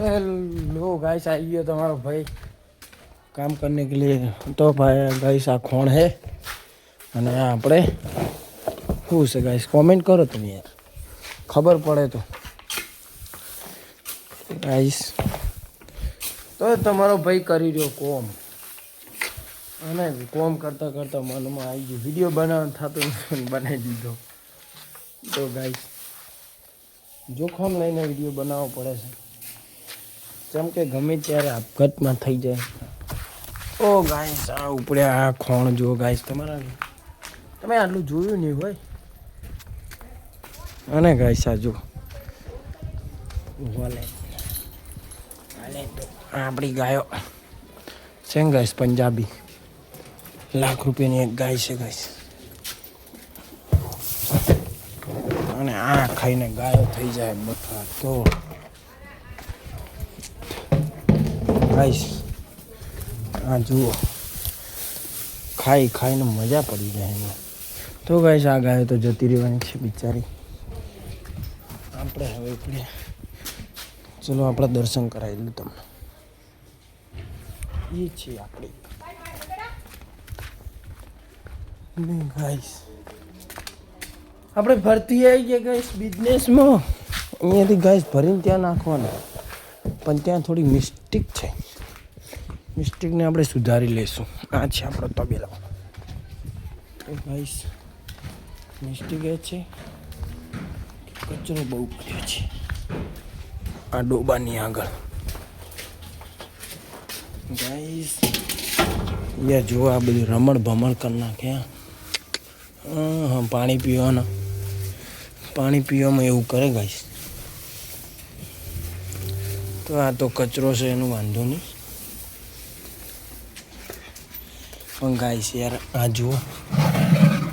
લો guys આવી ગયો તમારો ભાઈ. કામ કરને કે લીએ તો ભાઈ ગાઈસ, આ ખોણ હે. અને આપણે શું છે ગાઈસ? કોમેન્ટ કરો તમે યાર. ખબર પડે તો. ગાઈસ, તો તમારો ભાઈ કરી રહ્યો કોમ. અને કોમ કરતાં કરતાં મનમાં આવી ગયું. વીડિયો બનાવવાનું થતું બનાવી દીધો. તો ગાઈસ, જોખમ લઈને વીડિયો બનાવવો પડે છે. જેમ કે ગમે ત્યારે આપઘાતમાં થઈ જાય. Oh guys. આ ઉપડે આ ખોણ જુઓ ગાઈસ તમારા. તમે આટલું જોયું નહીં હોય. અને ગાઈસ આ જુઓ. વાલે તો આપણી ગાયો. છે ને ગાઈસ પંજાબી? લાખ રૂપિયાની એક ગાય છે ગાઈસ. અને આ ખાઈને ગાયો થઈ જાય બઠા તો. ગાઈસ આ જુઓ. ખાઈ ખાઈને મજા પડી જાય એમાં તો ગાઈશ આ ગાયો તો જતી રહેવાની છે બિચારી. આપણે હવે એટલે ચલો, આપણે દર્શન કરાવી દઉં તમને. એ છે આપણી. ને આપણે ભરતી આવી ગયા ગાઈસ બિઝનેસમાં અહીંયાથી ગાઈસ ભરીને ત્યાં નાખવાના. પણ ત્યાં થોડી મિસ્ટેક છે. મિસ્ટેકને આપણે સુધારી લઈશું. આ છે આપણો તબેલો. તો ગાઈસ મિસ્ટેક એ છે કચરો બહુ પડ્યો છે. આ ડોબાની આગળ. ગાઈસ યા જો આ બધું રમણ ભમણ કરી નાખ્યા. હા પાણી પીવાના. પાણી પીવામાં એવું કરે ગાઈસ તો આ તો કચરો છે, એનું વાંધો નહીં. પણ ગાઈસ યાર આ જુઓ.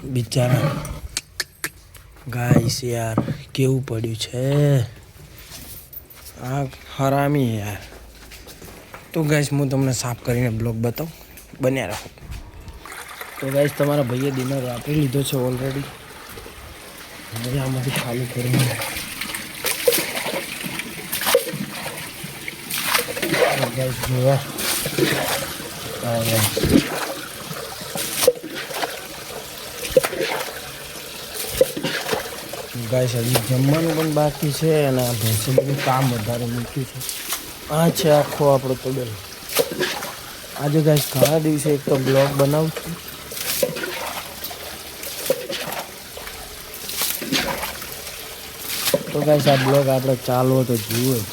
બિચારા. ગાઈસ યાર, કેવું પડ્યું છે? આ હરામી યાર. તો ગાઈસ હું તમને સાફ કરીને બ્લોગ બતાવું. બન્યા રહો. તો ગાઈસ તમારા ભાઈએ ડિનર વાપરી લીધો છે ઓલરેડી હવે આમાંથી ખાલી કરીને ગાઈસ જોવા guys. હજી જમવાનું પણ બાકી છે અને આ ભેંસે બધું કામ વધારે મૂક્યું છે. આ છે આખો આપણો તબેલો. આજે ગાય ઘણા દિવસે એક તો બ્લોગ બનાવું છું. તો ગાય આ બ્લોગ આપણે ચાલવો તો જુઓ જ.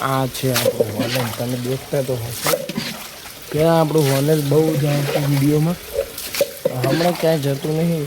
આ છે આપણો હોલેન્ડ તમે દેખતા તો હશો. ત્યાં આપણું હોલેન્ડ બહુ જાણતું વિડીયોમાં. હમણાં ક્યાંય જતું નહીં.